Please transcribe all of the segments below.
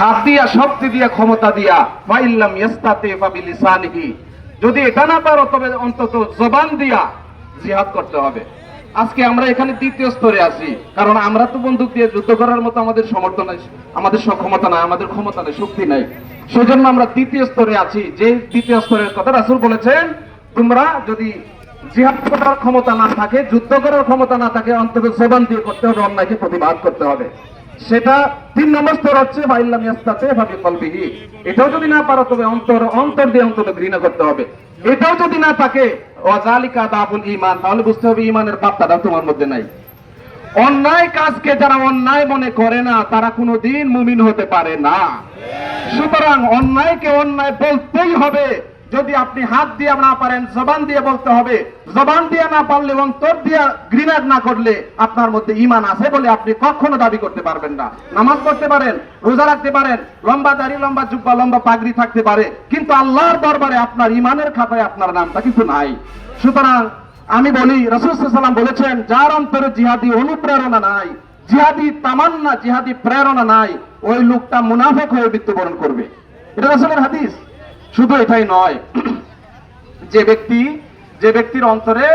হাত দিয়া শক্তি দিয়া ক্ষমতা দিয়া, ফাইল্লাম ইয়াস্তাতে ফাবিলিসানিহি যদি এটা না পারো, তবে অন্তত জবান দিয়া জিহাদ করতে হবে। আজকে আমরা এখানে দ্বিতীয় স্তরে আছি, কারণ আমরা তো বন্দুক দিয়ে যুদ্ধ করার মতো আমাদের সমর্থন আমাদের সক্ষমতা নাই, আমাদের ক্ষমতা নেই, শক্তি নাই। সেজন্য আমরা দ্বিতীয় স্তরে আছি। যে দ্বিতীয় স্তরের কথা রাসূল বলেছেন, তোমরা যদি জিহাদ করার ক্ষমতা না থাকে, যুদ্ধ করার ক্ষমতা না থাকে, অন্তত জবান দিয়ে করতে হবে, অন্যায়কে প্রতিবাদ করতে হবে। সেটা তিন নম্বর স্তর হচ্ছে ইয়াস্তাতে এটাও যদি না পারো, তবে অন্তর অন্তর দিয়ে অন্তত ঘৃণা করতে হবে। এটাও যদি না থাকে অজালিকা দাবুল ইমান তাহলে বুঝতে হবে ইমানের বার্তাটা তোমার মধ্যে নাই। অন্যায় কাজকে যারা অন্যায় মনে করে না, তারা কোনোদিন মুমিন হতে পারে না। সুতরাং অন্যায়কে অন্যায় বলতেই হবে। যদি আপনি হাত দিয়ে না পারেন, জবান দিয়ে বলতে হবে, জবান দিয়ে না পারলে অন্তর দিয়ে ঘৃণার না করলে আপনার মধ্যে ইমান আছে বলে আপনি কখনো দাবি করতে পারবেন না। নামাজ পড়তে পারেন, রোজা রাখতে পারেন, লম্বা দাড়ি, লম্বা জুব্বা, লম্বা পাগড়ি থাকতে পারে, কিন্তু আল্লাহর দরবারে আপনার ইমানের খাতায় আপনার নামটা কিন্তু নাই। সুতরাং আমি বলি রসুলাম বলেছেন, যার অন্তরে জিহাদি অনুপ্রেরণা নাই, জিহাদি তামান্না, জিহাদি প্রেরণা নাই, ওই লোকটা মুনাফেক হয়ে মৃত্যুবরণ করবে। এটা রসুলের হাদিস। শুধু এটাই নয়, যে ব্যক্তি, যে ব্যক্তির অন্তরে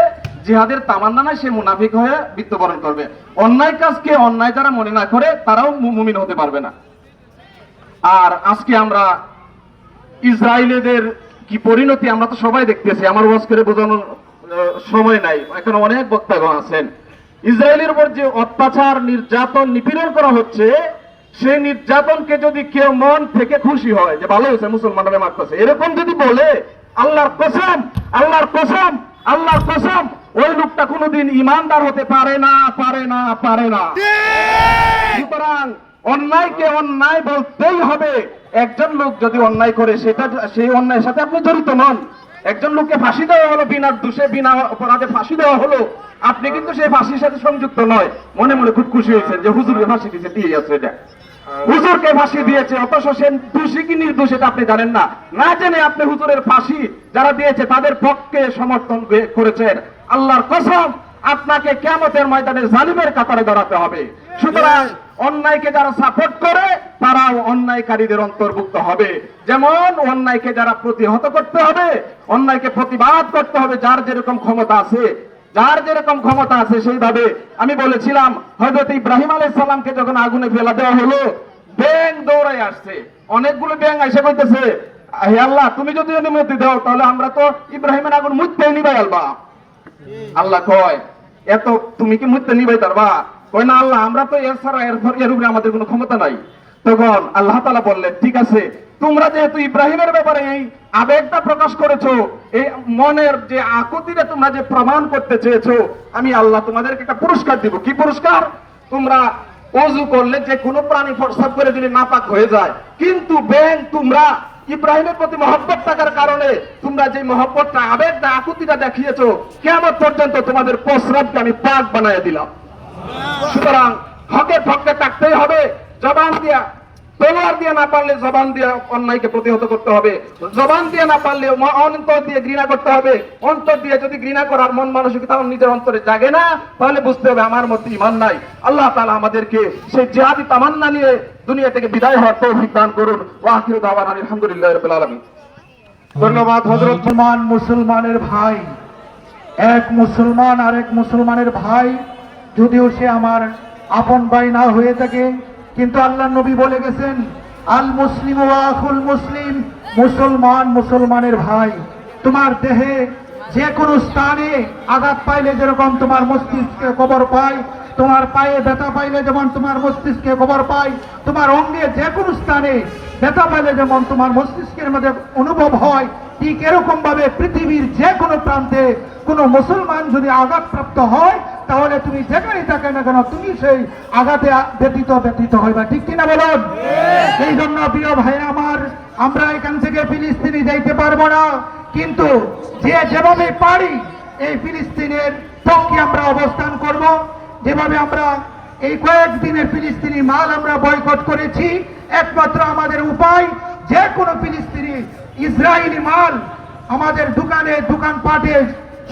জিহাদের তামান্না নাই, সে মুনাফিক হয়ে মৃত্যুবরণ করবে। অন্যায় কাজকে অন্যায় যারা মনে না করে, তারাও মুমিন হতে পারবে না। আর আজকে আমরা ইসরায়েলেদের কি পরিণতি আমরা তো সবাই দেখতেছি, আমার ওয়াজ করে বোঝানোর সময় নাই। এখন অনেক বক্তাগণ আছেন। ইসরায়েলের উপর যে অত্যাচার, নির্যাতন, নিপীড়ন করা হচ্ছে সেই নির্যাতনকে যদি কেউ মন থেকে খুশি হয় যে ভালো হয়েছে মুসলমানরা মারতেছে এরকম যদি বলে আল্লাহর কসম আল্লাহর কসম আল্লাহর কসম ওই লোকটা কোনোদিন ইমানদার হতে পারে না পারে না পারে না। সুতরাং অন্যায়কে অন্যায় বলতেই হবে। একজন লোক যদি অন্যায় করে সেটা সেই অন্যায়ের সাথে আপনি জড়িত নন। একজন লোককে ফাঁসি দেওয়া হলো বিনা দোষে বিনা অপরাধে ফাঁসি দেওয়া হলো আপনি কিন্তু সেই ফাঁসির সাথে সংযুক্ত নয়। মনে মনে খুব খুশি হয়েছেন যে হুজুরকে ফাঁসি দিয়েছে দিয়ে যাচ্ছে এটা। হুজুরকে ফাঁসি দিয়েছে অথচ সে দোষী কি নির্দোষ এটা আপনি জানেন না। না জেনে আপনি হুজুরের ফাঁসি যারা দিয়েছে তাদের পক্ষে সমর্থন করেছেন। আল্লাহর কসম আপনাকে কেমতের ময়দানে জালিমের কাতারে দাঁড়াতে হবে। সুতরাং অন্যায়কে যারা সাপোর্ট করে তারাও অন্যায়কারীদের অন্তর্ভুক্ত হবে। যেমন অন্যায়কে যারা প্রতিহত করতে হবে অন্যায়কে প্রতিবাদ করতে হবে যার যেরকম ক্ষমতা আছে যার যেরকম ক্ষমতা আছে সেইভাবে। আমি বলেছিলাম হজরত ইব্রাহিম আলাইহিস সালামকে যখন আগুনে ফেলা দেওয়া হলো ব্যাং দৌড়াই আসছে। অনেকগুলো ব্যাং এসে কইতেছে, হে আল্লাহ, তুমি যদি অনুমতি দাও, তাহলে আমরা তো ইব্রাহিমের আগুন মুততে নিবাই আলবা আল্লাহ কয়, এত, তুমি কি মুহূর্তে নিবাই পারবা? কয়, না আল্লাহ, আমরা তো এর ছাড়া এর উপরে আমাদের কোনো ক্ষমতা নাই। তখন আল্লাহ তালা বললেন, ঠিক আছে তোমরা যেহেতু ইব্রাহিমের ব্যাপারে এই আবেগটা প্রকাশ করেছ, এই মনের যে আকুতিটা তোমরা যে প্রমাণ করতে চেয়েছো, আমি আল্লাহ তোমাদেরকে একটা পুরস্কার দিব। কি পুরস্কার? তোমরা অজু করলে যে কোনো প্রাণী প্রস্তাব করে দিলে নাপাক হয়ে যায়। কিন্তু ব্যাং তোমরা ইব্রাহিমের প্রতি মহব্বত থাকার কারণে তোমরা যে মহব্বতটা, আবেগটা, আকুতিটা দেখিয়েছো কেমন পর্যন্ত তোমাদের প্রস্রাবকে আমি পাক বানায় দিলাম। সুতরাং হকের পক্ষে থাকতেই হবে, জবান দিয়া তলোয়ার দিয়ে না পারলে জবান দিয়ে অন্যায়কে প্রতিহত করতে হবে। জবান দিয়ে না পারলে অন্তর দিয়ে ঘৃণা করতে হবে। অন্তর দিয়ে যদি ঘৃণা করার মন মানসিকতা নিজের অন্তরে জাগে না, তাহলে বুঝতে হবে আমার মধ্যে ইমান নাই। আল্লাহ তাআলা আমাদেরকে সেই জিহাদি তামান্না নিয়ে দুনিয়া থেকে বিদায় হওয়ার তৌফিক দান করুন। ওয়াহিদ দাওয়ান আলহামদুলিল্লাহ রাব্বিল আলামিন। ধন্যবাদ হজরত মুসলমান মুসলমানের ভাই। এক মুসলমান আর এক মুসলমানের ভাই, যদিও সে আমার আপন ভাই না হয়ে থাকে কিন্তু আল্লাহ নবী বলে গেছেন, আল মুসলিম ও আখুল মুসলিম, মুসলমান মুসলমানের ভাই। তোমার দেহে যে কোনো স্থানে আঘাত পাইলে যেরকম তোমার মস্তিষ্কে কবর পায় তোমার পায়ে ব্যথা পাইলে যেমন তোমার মস্তিষ্কে খবর পায় তোমার অঙ্গে যে কোনো স্থানে ব্যথা পাইলে যেমন তোমার মস্তিষ্কের মধ্যে অনুভব হয় ঠিক এরকম ভাবে পৃথিবীর যে কোনো প্রান্তে কোনো মুসলমান যদি আঘাতপ্রাপ্ত হয় তাহলে তুমি যেখানে থাকে না কেন তুমি সেই আঘাতে ব্যতীত ব্যতীত হইবা। ঠিক কিনা বলুন? এই জন্য প্রিয় ভাই আমার আমরা এখান থেকে ফিলিস্তিনি যাইতে পারব না কিন্তু যে যেভাবে পারি এই ফিলিস্তিনের পক্ষে আমরা অবস্থান করব। যেভাবে আমরা এই কয়েকদিনের ফিলিস্তিনি মাল আমরা বয়কট করেছি একমাত্র আমাদের উপায় যে কোনো ফিলিস্তিনি ইসরায়েলি মাল আমাদের দোকানে দোকানপাটে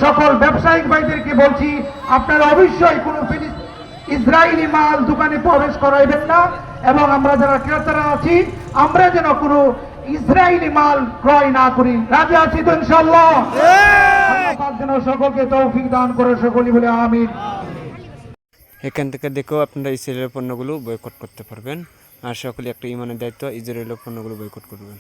সকল ব্যবসায়িক ভাইদেরকে বলছি আপনারা অবশ্যই কোনো ইসরায়েলি মাল দোকানে প্রবেশ করাইবেন না এবং আমরা যারা ক্রেতারা আছি আমরা যেন কোনো ইসরায়েলি মাল ক্রয় না করি। রাজি আছি তো ইনশাল্লাহ সকলকে তৌফিক দান করে সকলই বলে আমিন। এখান থেকে দেখেও আপনারা ইসরায়েলের পণ্যগুলো বয়কট করতে পারবেন। আর সকলে একটা ইমানের দায়িত্ব, ইসরায়েলের পণ্যগুলো বয়কট করবেন।